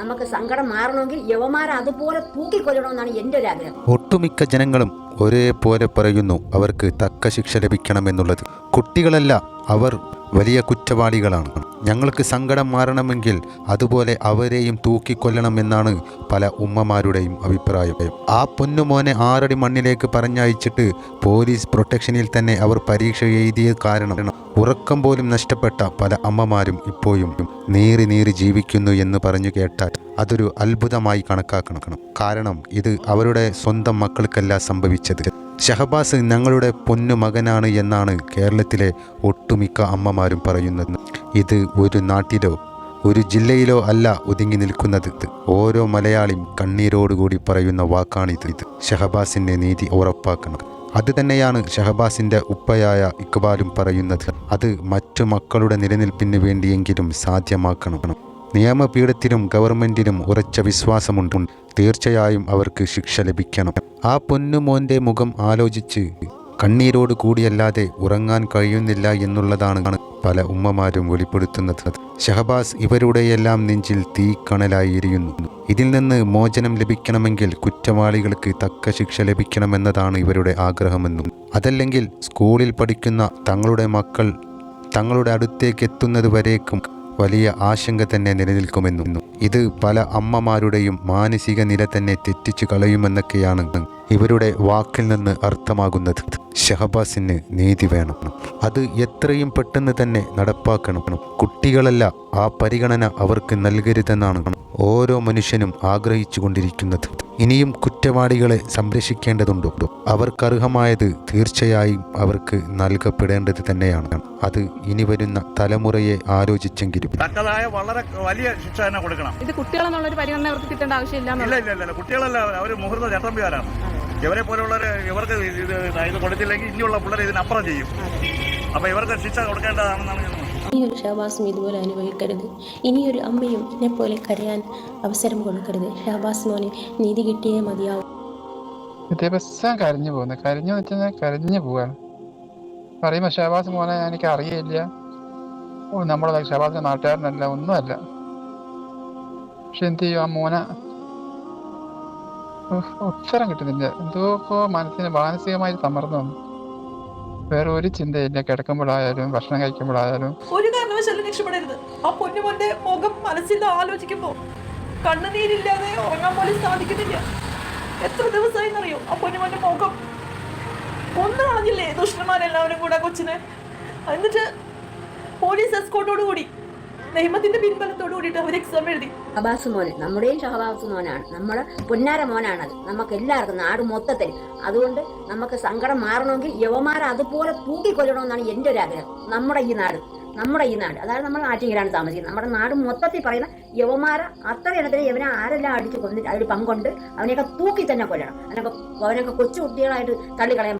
നമുക്ക് സങ്കടം മാറണമെങ്കിൽ യവമാരെ അതുപോലെ തൂക്കിക്കൊല്ലണമെന്നാണ് എന്റെ ഒരു ആഗ്രഹം. ഒട്ടുമിക്ക ജനങ്ങളും ഒരേപോലെ പറയുന്നു അവർക്ക് തക്ക ശിക്ഷ ലഭിക്കണമെന്നുള്ളത്. കുട്ടികളല്ല അവർ വലിയ കുറ്റവാളികളാണ്. ഞങ്ങൾക്ക് സങ്കടം മാറണമെങ്കിൽ അതുപോലെ അവരെയും തൂക്കിക്കൊല്ലണമെന്നാണ് പല ഉമ്മമാരുടെയും അഭിപ്രായം. ആ പൊന്നുമോനെ ആറടി മണ്ണിലേക്ക് പറഞ്ഞയച്ചിട്ട് പോലീസ് പ്രൊട്ടക്ഷനിൽ തന്നെ അവർ പരീക്ഷ എഴുതിയ കാരണം ഉറക്കം പോലും നഷ്ടപ്പെട്ട പല അമ്മമാരും ഇപ്പോഴും നീറി നീറി ജീവിക്കുന്നു എന്ന് പറഞ്ഞു കേട്ടാൽ അതൊരു അത്ഭുതമായി കണക്കാക്കണം. കാരണം ഇത് അവരുടെ സ്വന്തം മക്കൾക്കല്ല സംഭവിച്ചത്. ഷഹബാസ് ഞങ്ങളുടെ പൊന്നു മകനാണ് എന്നാണ് കേരളത്തിലെ ഒട്ടുമിക്ക അമ്മമാരും പറയുന്നത്. ഇത് ഒരു നാട്ടിലോ ഒരു ജില്ലയിലോ അല്ല ഒതുങ്ങി നിൽക്കുന്നത്. ഓരോ മലയാളിയും കണ്ണീരോടുകൂടി പറയുന്ന വാക്കാണിത്. ഇത് ഷഹബാസിന്റെ നീതി ഉറപ്പാക്കണം. അത് തന്നെയാണ് ഷഹബാസിന്റെ ഉപ്പയായ ഇക്ബാലും പറയുന്നത്. അത് മറ്റു മക്കളുടെ നിലനിൽപ്പിന് വേണ്ടിയെങ്കിലും സാധ്യമാക്കണം. നിയമപീഠത്തിനും ഗവൺമെന്റിനും ഉറച്ച വിശ്വാസമുണ്ട്. തീർച്ചയായും അവർക്ക് ശിക്ഷ ലഭിക്കണം. ആ പൊന്നുമോന്റെ മുഖം ആലോചിച്ച് കണ്ണീരോട് കൂടിയല്ലാതെ ഉറങ്ങാൻ കഴിയുന്നില്ല എന്നുള്ളതാണ് പല ഉമ്മമാരും വെളിപ്പെടുത്തുന്നത്. ഷഹബാസ് ഇവരുടെയെല്ലാം നെഞ്ചിൽ തീക്കണലായി എരിയുന്നു ഇതിൽ നിന്ന് മോചനം ലഭിക്കണമെങ്കിൽ കുറ്റവാളികൾക്ക് തക്ക ശിക്ഷ ലഭിക്കണമെന്നതാണ് ഇവരുടെ ആഗ്രഹമെന്നും അതല്ലെങ്കിൽ സ്കൂളിൽ പഠിക്കുന്ന തങ്ങളുടെ മക്കൾ തങ്ങളുടെ അടുത്തേക്ക് എത്തുന്നത് വരേക്കും വലിയ ആശങ്ക തന്നെ നിലനിൽക്കുമെന്നും ഇത് പല അമ്മമാരുടെയും മാനസിക നില തന്നെ തെറ്റിച്ചു കളയുമെന്നൊക്കെയാണ് ഇവരുടെ വാക്കിൽ നിന്ന് അർത്ഥമാകുന്നത് ഷഹബാസിന് നീതി വേണം. അത് എത്രയും പെട്ടെന്ന് തന്നെ നടപ്പാക്കണം. കുട്ടികളല്ല ആ പരിഗണന അവർക്ക് നൽകരുതെന്നാണ് ഓരോ മനുഷ്യനും ആഗ്രഹിച്ചു കൊണ്ടിരിക്കുന്നത് ഇനിയും കുറ്റവാളികളെ സംരക്ഷിക്കേണ്ടതുണ്ടോ. അവർക്കർഹമായത് തീർച്ചയായും അവർക്ക് നൽകപ്പെടേണ്ടത് തന്നെയാണ്. അത് ഇനി വരുന്ന തലമുറയെ ആലോചിച്ചെങ്കിലും. തക്കതായ വളരെ വലിയ ശിക്ഷ തന്നെ കൊടുക്കണം. ഇത് കുട്ടികളെന്നുള്ളൊരു പരിഗണന അവർക്ക് കിട്ടേണ്ട ആവശ്യമില്ല കുട്ടികളല്ല അവർ മുഹൂർത്ത ചട്ടമ്പികാരാണ് ഇവരെ പോലുള്ളവർ ഇവർക്ക് ഇത് ഇത് കൊടുത്തില്ലെങ്കിൽ ഇനിയുള്ള പിള്ളേർ ഇതിനപ്പുറം ചെയ്യും. അപ്പൊ ഇവർക്ക് ശിക്ഷ കൊടുക്കേണ്ടതാണെന്നാണ് ഞാൻ ഇനിയൊരു ഷഹബാസും ഇതുപോലെ അനുഭവിക്കരുത്. ഇനിയൊരു അമ്മയും എന്നെപ്പോലെ കരയാൻ അവസരം കൊടുക്കരുത്. ഷഹബാസ് മോനെ നീതി കിട്ടിയേ മതിയാവും. വിദ്യാഭ്യാസം കരഞ്ഞു പോകുന്നത് കരഞ്ഞു വെച്ചാൽ കരഞ്ഞു പോവാണ്. പറയുമ്പോൾ ഷഹബാസ് മോനെ എനിക്ക് അറിയില്ല. ഓ നമ്മളെ ഷഹബാസിന്റെ നാട്ടുകാരനല്ല ഒന്നുമല്ല. പക്ഷെ എന്ത് ചെയ്യും? ആ മോന ഉത്തരം കിട്ടുന്നില്ല. എന്തോ മനസ്സിന് മാനസികമായി സമ്മർദ്ദം. വേറെ ഒരു ചിന്തയില്ല. കിടക്കുമ്പോഴായാലും ഭക്ഷണം കഴിക്കുമ്പോഴായാലും. ഒരു കാരണവശാലും രക്ഷപ്പെടരുത്. ആ പൊന്നുമോന്റെ മുഖം മനസ്സിൽ ആലോചിക്കുമ്പോ കണ്ണുനീരില്ലാതെ ഉറങ്ങാൻ പോലും സാധിക്കുന്നില്ല. എത്ര ദിവസമായി അറിയോ ആ പൊന്നുമോന്റെ മുഖം. ഒന്നും കളഞ്ഞില്ലേ ദുഷ്ടന്മാരെല്ലാവരും കൂടെ കൊച്ചിനെ? എന്നിട്ട് പോലീസ് എസ്കോട്ടോട് കൂടി. നിയമത്തിന്റെ പിൻബലത്തോട് കൂടിയിട്ട് അവർ എക്സാം എഴുതി. അബാസ് മോന് നമ്മുടെയും ഷഹബാസ് മോനാണ്. നമ്മുടെ പൊന്നാര മോനാണത്. നമുക്ക് എല്ലാവർക്കും നാട് മൊത്തത്തിൽ. അതുകൊണ്ട് നമുക്ക് സങ്കടം മാറണമെങ്കിൽ യവമാരെ അതുപോലെ തൂക്കിക്കൊല്ലണമെന്നാണ് എന്റെ ഒരു ആഗ്രഹം. നമ്മുടെ ഈ നാട് നമ്മുടെ ഈ നാട്. അതായത് നമ്മൾ ആറ്റിങ്ങലാണ് താമസിക്കുന്നത്. നമ്മുടെ നാട് മൊത്തത്തിൽ പറയുന്ന യവമാരെ അത്ര ഇടത്തിൽ യവനെ ആരെല്ലാം അടിച്ച് കൊന്നിട്ട് അതിൽ പങ്കുണ്ട് അവനെയൊക്കെ തൂക്കി തന്നെ കൊല്ലണം. അവനൊക്കെ അവനൊക്കെ കൊച്ചു കുട്ടികളായിട്ട് തള്ളിക്കളയാൻ